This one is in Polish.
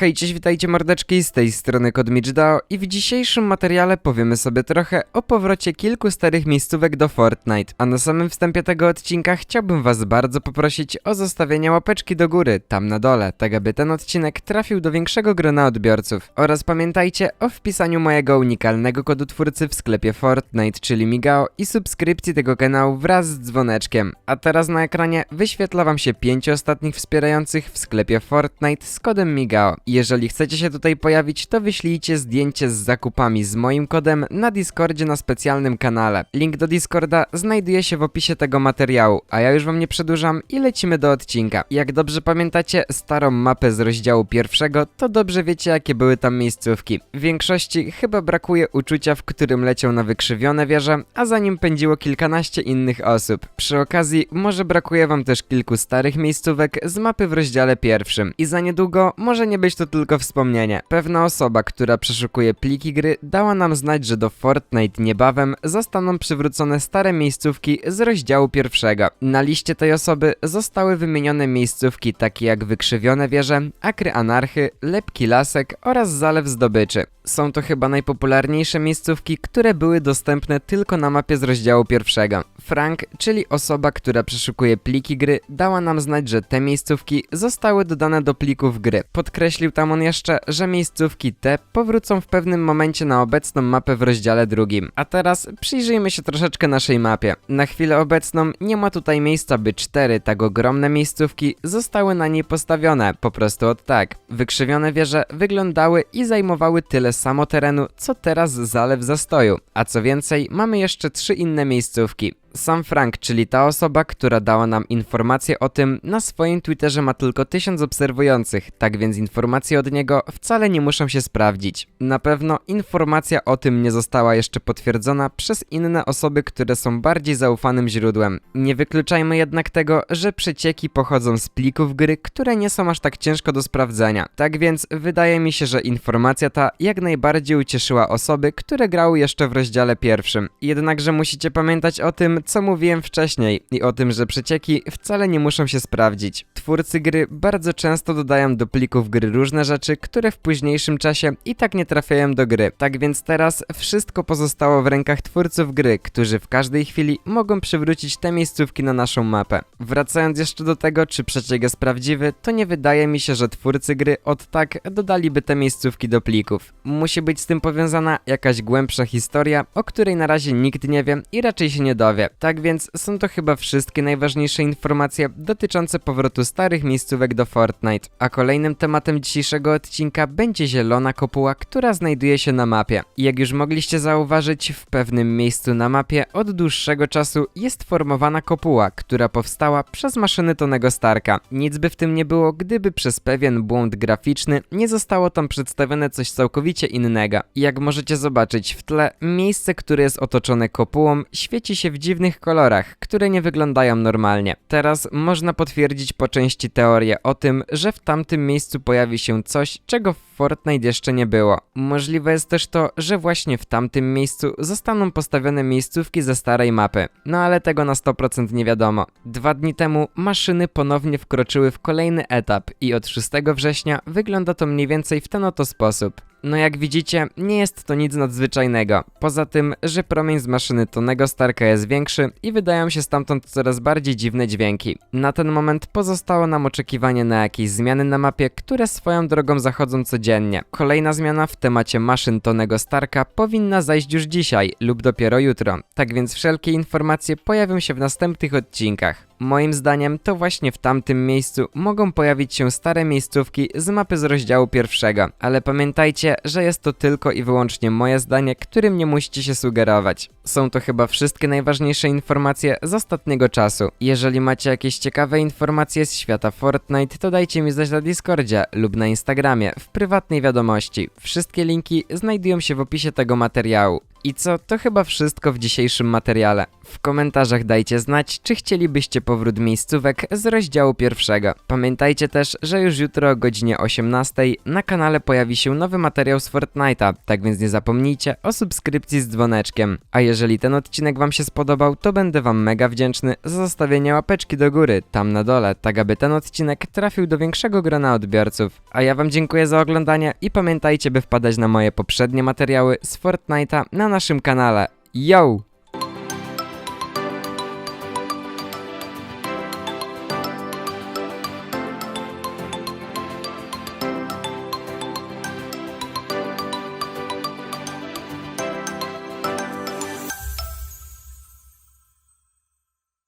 Hej, cześć, witajcie mordeczki z tej strony Kodmichdao i w dzisiejszym materiale powiemy sobie trochę o powrocie kilku starych miejscówek do Fortnite. A na samym wstępie tego odcinka chciałbym was bardzo poprosić o zostawienie łapeczki do góry, tam na dole, tak aby ten odcinek trafił do większego grona odbiorców. Oraz pamiętajcie o wpisaniu mojego unikalnego kodu twórcy w sklepie Fortnite, czyli Migao i subskrypcji tego kanału wraz z dzwoneczkiem. A teraz na ekranie wyświetla wam się pięć ostatnich wspierających w sklepie Fortnite z kodem Migao. Jeżeli chcecie się tutaj pojawić, to wyślijcie zdjęcie z zakupami z moim kodem na Discordzie na specjalnym kanale. Link do Discorda znajduje się w opisie tego materiału, a ja już wam nie przedłużam i lecimy do odcinka. Jak dobrze pamiętacie starą mapę z rozdziału pierwszego, to dobrze wiecie jakie były tam miejscówki. W większości chyba brakuje uczucia, w którym leciał na wykrzywione wieże, a za nim pędziło kilkanaście innych osób. Przy okazji może brakuje wam też kilku starych miejscówek z mapy w rozdziale pierwszym i za niedługo może nie być to tylko wspomnienie. Pewna osoba, która przeszukuje pliki gry, dała nam znać, że do Fortnite niebawem zostaną przywrócone stare miejscówki z rozdziału pierwszego. Na liście tej osoby zostały wymienione miejscówki takie jak wykrzywione wieże, akry anarchy, lepki lasek oraz zalew zdobyczy. Są to chyba najpopularniejsze miejscówki, które były dostępne tylko na mapie z rozdziału pierwszego. Frank, czyli osoba, która przeszukuje pliki gry, dała nam znać, że te miejscówki zostały dodane do plików gry. Podkreślił tam on jeszcze, że miejscówki te powrócą w pewnym momencie na obecną mapę w rozdziale drugim. A teraz przyjrzyjmy się troszeczkę naszej mapie. Na chwilę obecną nie ma tutaj miejsca, by cztery tak ogromne miejscówki zostały na niej postawione, po prostu od tak. Wykrzywione wieże wyglądały i zajmowały tyle samo terenu, co teraz zalew zastoju. A co więcej, mamy jeszcze trzy inne miejscówki. Sam Frank, czyli ta osoba, która dała nam informację o tym, na swoim Twitterze ma tylko 1000 obserwujących, tak więc informacje od niego wcale nie muszą się sprawdzić. Na pewno informacja o tym nie została jeszcze potwierdzona przez inne osoby, które są bardziej zaufanym źródłem. Nie wykluczajmy jednak tego, że przecieki pochodzą z plików gry, które nie są aż tak ciężko do sprawdzenia. Tak więc wydaje mi się, że informacja ta jak najbardziej ucieszyła osoby, które grały jeszcze w rozdziale pierwszym. Jednakże musicie pamiętać o tym, co mówiłem wcześniej i o tym, że przecieki wcale nie muszą się sprawdzić. Twórcy gry bardzo często dodają do plików gry różne rzeczy, które w późniejszym czasie i tak nie trafiają do gry. Tak więc teraz wszystko pozostało w rękach twórców gry, którzy w każdej chwili mogą przywrócić te miejscówki na naszą mapę. Wracając jeszcze do tego, czy przeciek jest prawdziwy, to nie wydaje mi się, że twórcy gry od tak dodaliby te miejscówki do plików. Musi być z tym powiązana jakaś głębsza historia, o której na razie nikt nie wie i raczej się nie dowie. Tak więc są to chyba wszystkie najważniejsze informacje dotyczące powrotu starych miejscówek do Fortnite. A kolejnym tematem dzisiejszego odcinka będzie zielona kopuła, która znajduje się na mapie. Jak już mogliście zauważyć, w pewnym miejscu na mapie od dłuższego czasu jest formowana kopuła, która powstała przez maszyny Tonego Starka. Nic by w tym nie było, gdyby przez pewien błąd graficzny nie zostało tam przedstawione coś całkowicie innego. Jak możecie zobaczyć w tle, miejsce, które jest otoczone kopułą, świeci się w dziwnych kolorach, które nie wyglądają normalnie. Teraz można potwierdzić po części teorię o tym, że w tamtym miejscu pojawi się coś, czego w Fortnite jeszcze nie było. Możliwe jest też to, że właśnie w tamtym miejscu zostaną postawione miejscówki ze starej mapy. No ale tego na 100% nie wiadomo. Dwa dni temu maszyny ponownie wkroczyły w kolejny etap i od 6 września wygląda to mniej więcej w ten oto sposób. No jak widzicie, nie jest to nic nadzwyczajnego. Poza tym, że promień z maszyny Tonego Starka jest większy i wydają się stamtąd coraz bardziej dziwne dźwięki. Na ten moment pozostało nam oczekiwanie na jakieś zmiany na mapie, które swoją drogą zachodzą codziennie. Kolejna zmiana w temacie maszyn Tonego Starka powinna zajść już dzisiaj lub dopiero jutro. Tak więc wszelkie informacje pojawią się w następnych odcinkach. Moim zdaniem to właśnie w tamtym miejscu mogą pojawić się stare miejscówki z mapy z rozdziału pierwszego, ale pamiętajcie, że jest to tylko i wyłącznie moje zdanie, którym nie musicie się sugerować. Są to chyba wszystkie najważniejsze informacje z ostatniego czasu. Jeżeli macie jakieś ciekawe informacje z świata Fortnite, to dajcie mi znać na Discordzie lub na Instagramie w prywatnej wiadomości. Wszystkie linki znajdują się w opisie tego materiału. I co, to chyba wszystko w dzisiejszym materiale. W komentarzach dajcie znać, czy chcielibyście powrót miejscówek z rozdziału pierwszego. Pamiętajcie też, że już jutro o godzinie 18 na kanale pojawi się nowy materiał z Fortnite'a, tak więc nie zapomnijcie o subskrypcji z dzwoneczkiem. A jeżeli ten odcinek wam się spodobał, to będę wam mega wdzięczny za zostawienie łapeczki do góry, tam na dole, tak aby ten odcinek trafił do większego grona odbiorców. A ja wam dziękuję za oglądanie i pamiętajcie, by wpadać na moje poprzednie materiały z Fortnite'a na нашем канале. Йоу!